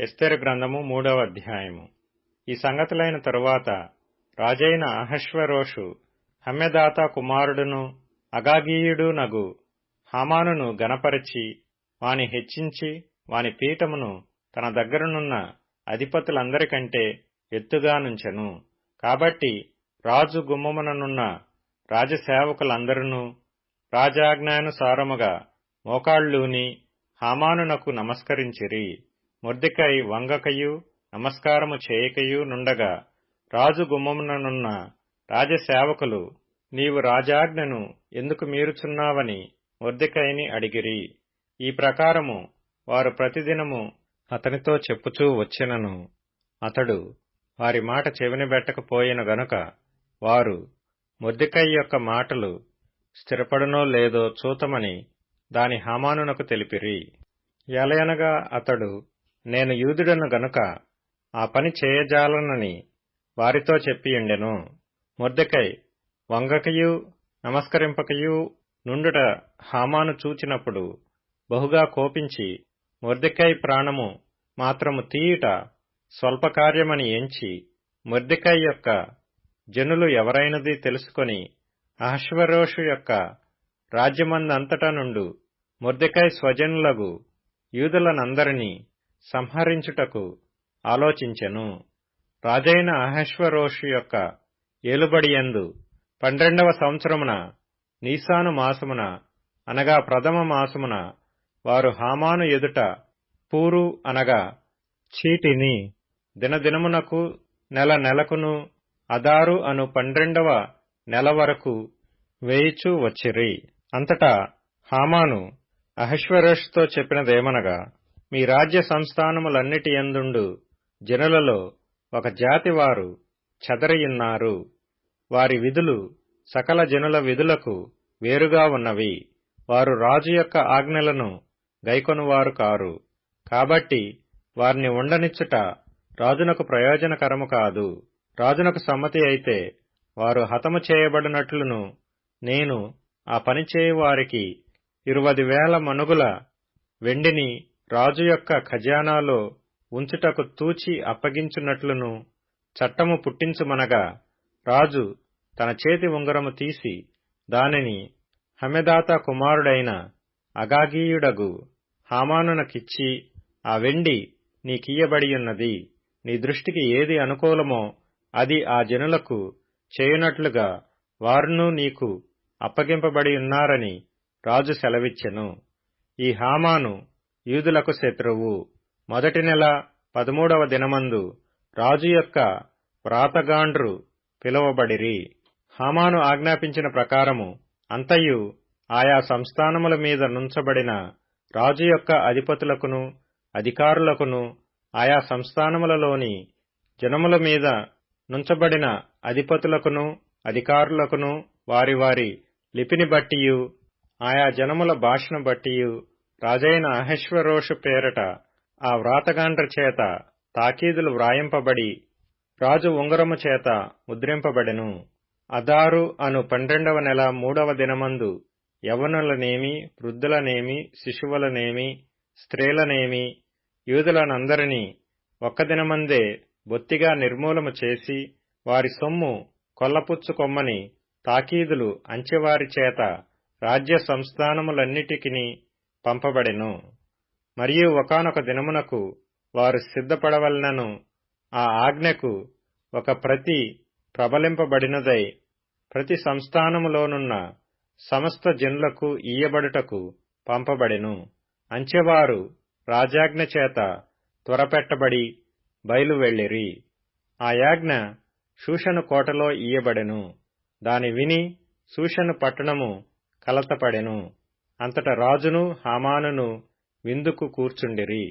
ఎస్తేరు గ్రంథము మూడవ అధ్యాయము. ఈ సంగతులైన తరువాత రాజైన అహశ్వరోషు హమ్మెదాత కుమారుడును అగాగీయుడు నగు హామానును గనపరిచి వాని హెచ్చించి వాని పీఠమును తన దగ్గరనున్న అధిపతులందరికంటే ఎత్తుగా నుంచెను. కాబట్టి రాజు గుమ్మముననున్న రాజసేవకులందరూ రాజాజ్ఞానుసారముగా మోకాళ్ళూని హామానునకు నమస్కరించిరి. మొర్దెకై వంగకయు నమస్కారము చేయకయు నుండగా రాజు గుమ్మముననున్న రాజసేవకులు నీవు రాజాజ్ఞను ఎందుకు మీరుచున్నావని మొర్దెకైని అడిగిరి. ఈ ప్రకారము వారు ప్రతిదినము అతనితో చెప్పుచూ వచ్చినను. అతడు వారి మాట చెవినబెట్టకపోయిన గనుక వారు మొర్దెకై యొక్క మాటలు స్థిరపడునో లేదో చూతమని దాని హామానునకు తెలిపిరి. ఎలయనగా అతడు నేను యూదుడను గనుక ఆ పని చేయజాలనని వారితో చెప్పియుండెను. మొర్దెకై వంగకయు నమస్కరింపకయు నుండుట హామాను చూచినప్పుడు బహుగా కోపించి మొర్దెకై ప్రాణము మాత్రము తీయుట స్వల్పకార్యమని ఎంచి మొర్దెకై యొక్క జనులు ఎవరైనది తెలుసుకొని అహశ్వరోషు యొక్క రాజ్యమందంతటా నుండు మొర్దెకై స్వజనులగు యూదులనందరినీ సంహరించుటకు ఆలోచించెను. రాజైన అహశ్వరోషు యొక్క ఏలుబడియందు పన్నెండవ సంవత్సరమున నీసాను మాసమున అనగా ప్రథమ మాసమున వారు హామాను ఎదుట పూరు అనగా చీటిని దినదినమునకు నెల నెలకును అదారు అను పన్నెండవ నెల వరకు వేయిచూ వచ్చిరి. అంతటా హామాను అహశ్వరోషుతో చెప్పినదేమనగా మీ రాజ్య సంస్థానములన్నిటి ఎందుండు? జనులలో ఒక జాతి వారు చెదరియున్నారు. వారి విధులు సకల జనుల విధులకు వేరుగా ఉన్నవి. వారు రాజు యొక్క ఆజ్ఞలను గైకొనువారు కారు. కాబట్టి వారిని ఉండనిచ్చుట రాజునకు ప్రయోజనకరము కాదు. రాజునకు సమ్మతి అయితే వారు హతము చేయబడినట్లును నేను ఆ పనిచేయువారికి ఇరువది వేల మనుగుల వెండిని రాజు యొక్క ఖజానాలో ఉంచుటకు తూచి అప్పగించున్నట్లును చట్టము పుట్టించుమనగా రాజు తన చేతి ఉంగరము తీసి దానిని హమెదాత కుమారుడైన అగాగీయుడగు హామానునకిచ్చి ఆ వెండి నీకియ్యబడియున్నది. నీ దృష్టికి ఏది అనుకూలమో అది ఆ జనులకు చేయునట్లుగా వారును నీకు అప్పగింపబడి ఉన్నారని రాజు సెలవిచ్చెను. ఈ హామాను యూదులకు శత్రువు. మొదటి నెల పదమూడవ దినమందు రాజు యొక్క వ్రాతగాండ్రు పిలువబడిరి. హామాను ఆజ్ఞాపించిన ప్రకారము అంతయు ఆయా సంస్థానముల మీద నుంచబడిన రాజు యొక్క అధిపతులకును అధికారులకును ఆయా సంస్థానములలోని జనముల మీద నుంచబడిన అధిపతులకును అధికారులకును వారి వారి లిపిని బట్టియు ఆయా జనముల భాషను బట్టియు రాజైన అహశ్వరోషు పేరట ఆ వ్రాతగాండ్ర చేత తాకీదులు వ్రాయింపబడి రాజు ఉంగరము చేత ముద్రింపబడెను. అదారు అను పన్నెండవ నెల మూడవ దినమందు యవనులనేమి వృద్ధులనేమి శిశువులనేమి స్త్రీలనేమి యూదులనందరినీ ఒక్క దినమందే బొత్తిగా నిర్మూలము చేసి వారి సొమ్ము కొల్లపుచ్చుకొమ్మని తాకీదులు అంచెవారి చేత రాజ్య సంస్థానములన్నిటికీ పంపబడెను. మరియు ఒకనొక దినమునకు వారు సిద్ధపడవలనను ఆ ఆజ్ఞకు ఒక ప్రతి ప్రబలింపబడినదై ప్రతి సంస్థానములోనున్న సమస్త జనులకు ఈయబడుటకు పంపబడెను. అంచెవారు రాజాజ్ఞ చేత త్వరపెట్టబడి బయలు వెళ్ళిరి ఆ యాజ్ఞ శూషను కోటలో ఇయ్యబడెను. దాని విని శూషను పట్టణము కలతపడెను. అంతట రాజును హామానును విందుకు కూర్చుండిరి.